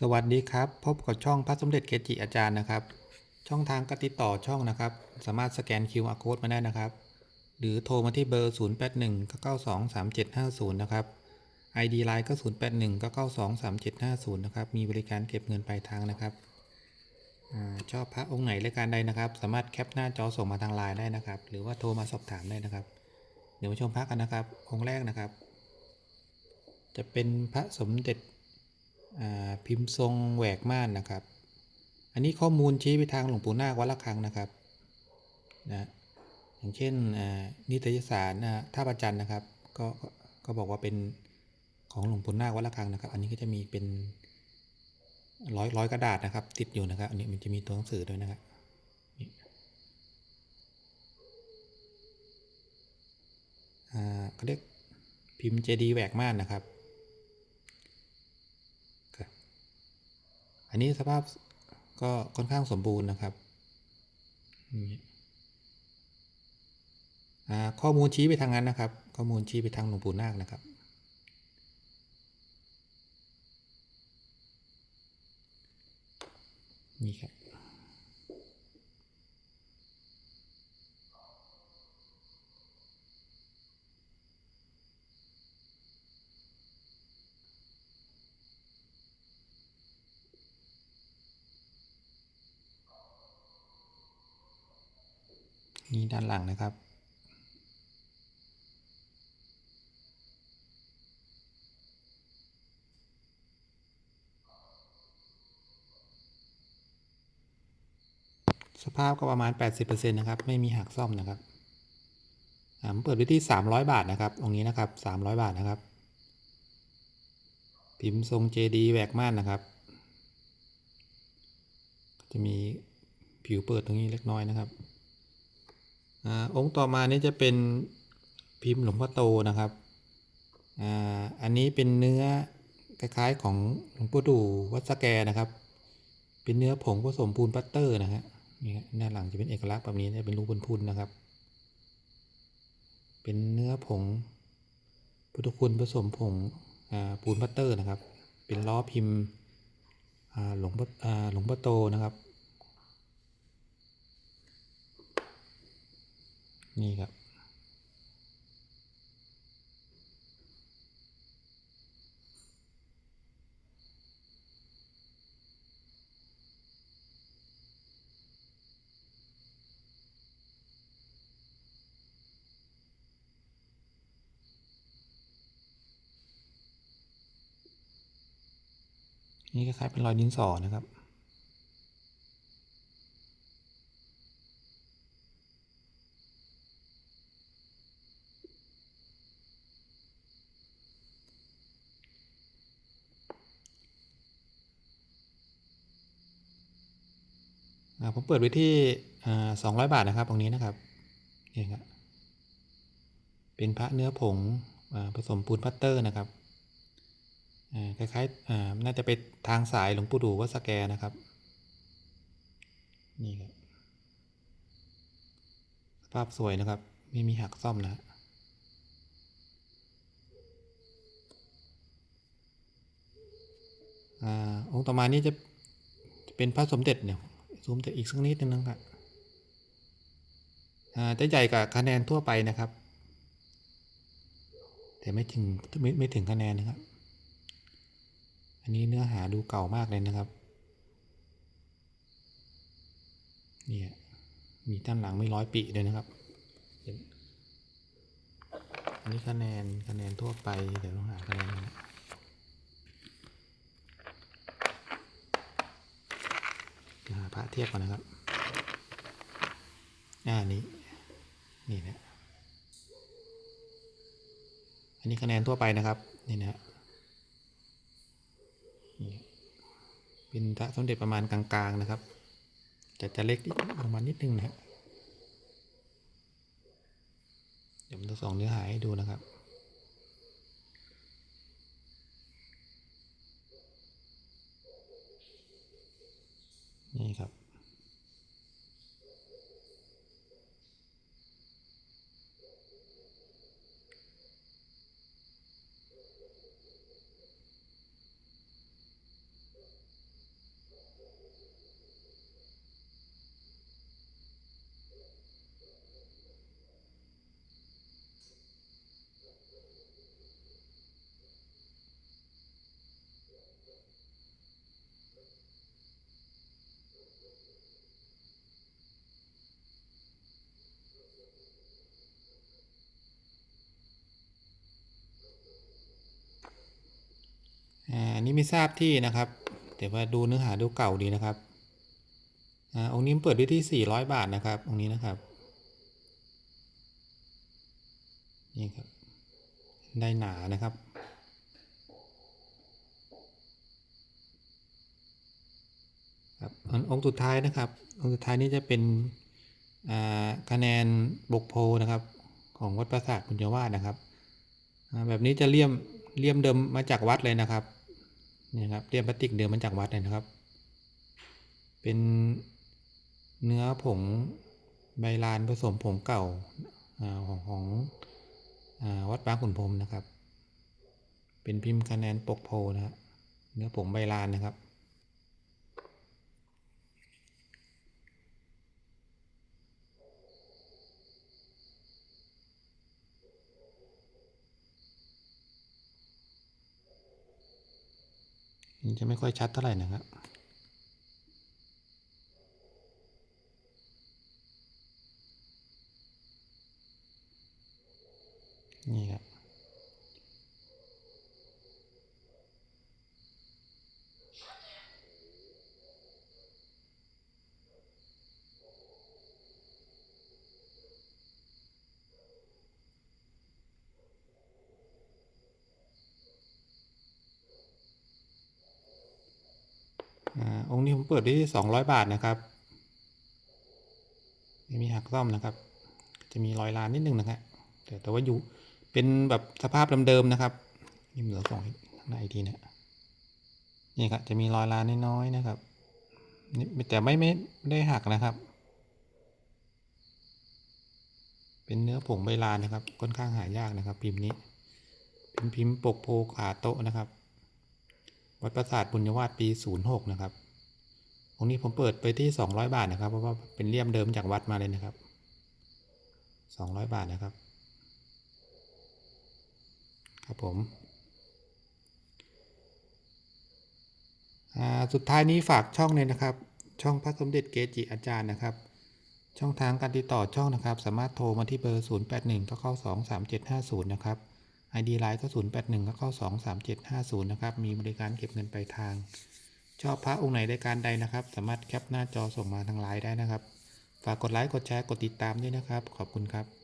สวัสดีครับ พบกับช่องพระสมเด็จเกจิอาจารย์นะครับ ช่องทางการติดต่อช่องนะครับ สามารถสแกน QR Code มาได้นะครับ หรือโทรมาที่เบอร์ 081 992 3750 นะครับ ID Line ก็ 081 992 3750 นะครับ มีบริการเก็บเงินปลายทางนะครับอชอบพระองค์ไหนรายการใดนะครับ สามารถแคปหน้าจอส่งมาทางไลน์ได้นะครับ หรือว่าโทรมาสอบถามได้นะครับ เดี๋ยวมาชมพระกันนะครับ องค์แรกนะครับ จะเป็นพระสมเด็จ พิมพ์ทรงแหวกม่านนะครับ อันนี้ข้อมูลชี้ไปทางหลวงปู่นาควัดละคังนะครับนะอย่างเช่นนิตยสารท่าประจันนะครับก็ก็ก็บอกว่าเป็นของหลวงปู่นาควัดละคังนะครับ อันนี้ก็จะมีเป็นร้อยร้อยกระดาษนะครับ ติดอยู่นะครับ อันนี้มันจะมีตัวหนังสือด้วยนะครับอ่าเขาเรียกพิมพ์เจดีแหวกม่านนะครับ อันนี้สภาพก็ค่อนข้างสมบูรณ์นะครับนี่อ่าข้อมูลชี้ไปทางนั้นนะครับ ข้อมูลชี้ไปทางหลวงปู่นาคนะครับ นี่ครับ นี่ด้านหลังนะครับ สภาพก็ประมาณ 80%นะครับ ไม่มีหักซ่อมนะครับอ่าผมเปิดไว้ที่ 300 บาทนะครับตรงนี้นะครับ 300 บาทนะครับ พิมพ์ทรง JD แหวกม่านนะครับ จะมีผิวเปิดตรงนี้เล็กน้อยนะครับ องค์ต่อมานี่จะเป็นพิมพ์หลวงพ่อโตนะครับอ่าอันนี้เป็นเนื้อคล้ายๆของหลวงพ่อดูวัดสแกนะครับ เป็นเนื้อผงผสมปูนปัตเตอร์นะฮะนี่ฮะหน้าหลังจะเป็นเอกลักษณ์แบบนี้จะเป็นรูปพุนๆนะครับ เป็นเนื้อผงพุทธคุณผสมผงอ่าปูนปัตเตอร์นะครับ เป็นล้อพิมพ์อ่าหลวงพ่อหลวงพ่อโตนะครับ นี่ครับ นี่คล้ายๆเป็นรอยดินสอนะครับ ผมเปิดไว้ที่สองร้อยบาทนะครับ ตรงนี้นะครับนี่ครับเป็นพระเนื้อผงอผสมปูนพัตเตอร์นะครับคล้ายๆน่าจะเป็นทางสายหลวงปู่ดูวัดสแกนะครับ นี่ครับสภาพสวยนะครับ ไม่มีหักซ่อมนะอองค์ต่อมานี้จะเป็นพระสมเด็จเนี่ย ซูมแต่อีกสักนิดนึงครับอ่าจะใหญ่กว่าคะแนนทั่วไปนะครับ แต่ไม่ถึงไม่ไม่ถึงคะแนนนะครับ อันนี้เนื้อหาดูเก่ามากเลยนะครับเนี่ยมีด้านหลังไม่ร้อยปีเลยนะครับอันนี้คะแนนคะแนนทั่วไปเดี๋ยวต้องหาคะแนนนะเดี๋ยวหาพระเทียบก่อนนะครับอ่านี้นี่นะอันนี้คะแนนทั่วไปนะครับนี่นะฮะนี่เป็นพระสมเด็จประมาณกลางๆนะครับ แต่จะเล็กลงมานิดนึงนะฮะเดี๋ยวผมจะส่องเนื้อหาให้ดูนะครับนี่ครับ อันนี้ไม่ทราบที่นะครับ แต่ว่าดูเนื้อหาดูเก่าดีนะครับอ่าองค์นี้เปิดด้วยที่ 400 บาทนะครับองค์นี้นะครับนี่ครับได้หนานะครับครับอันองค์สุดท้ายนะครับ องค์สุดท้ายนี้จะเป็นอ่าคะแนนบกโพนะครับ ของวัดปราสาทบุญยวาสนะครับแบบนี้จะเลี่ยมเลี่ยมเดิมมาจากวัดเลยนะครับ นี่ครับเรียมพลาสติกเดิมมาจากวัดเลยนะครับ เป็นเนื้อผงใบลานผสมผงเก่าอของของอวัดบางขุนพรมนะครับ เป็นพิมพ์คะแนนปกโพนะครับเนื้อผงใบลานนะครับ จะไม่ค่อยชัดเท่าไหร่นะครับนี่ครับ องค์นี้ผมเปิดที่สองร้อยบาทนะครับไม่มีหักซ่อมนะครับ จะมีรอยลานนิดนึงนะครับแต่แต่ว่าอยู่เป็นแบบสภาพเดิมๆนะครับนี่เหลือสองข้างในอีกทีนะนี่ครับจะมีรอยลานน้อยๆนะครับนี่แต่ไม่ไม่ได้หักนะครับ เป็นเนื้อผงใบลานนะครับ ค่อนข้างหายากนะครับ พิมพ์นี้เป็นพิมพ์ปกโพขาโต๊ะนะครับ วัดปราสาทบุญวาสปี 06 นะครับ องค์นี้ผมเปิดไปที่ 200 บาทนะครับ เพราะว่าเป็นเลี่ยมเดิมจากวัดมาเลยนะครับ 200 บาทนะครับ ครับผมอ่าสุดท้ายนี้ฝากช่องเลยนะครับ ช่องพระสมเด็จเกจิอาจารย์นะครับ ช่องทางการติดต่อช่องนะครับ สามารถโทรมาที่เบอร์ 081 ก็เข้า 23750 นะครับ ID ไลน์ก็ 081 ก็เข้า 23750 นะครับ มีบริการเก็บเงินปลายทาง ชอบพระองค์ไหนรายการใดนะครับ สามารถแคปหน้าจอส่งมาทางไลน์ได้นะครับ ฝากกดไลค์กดแชร์กดติดตามด้วยนะครับ ขอบคุณครับ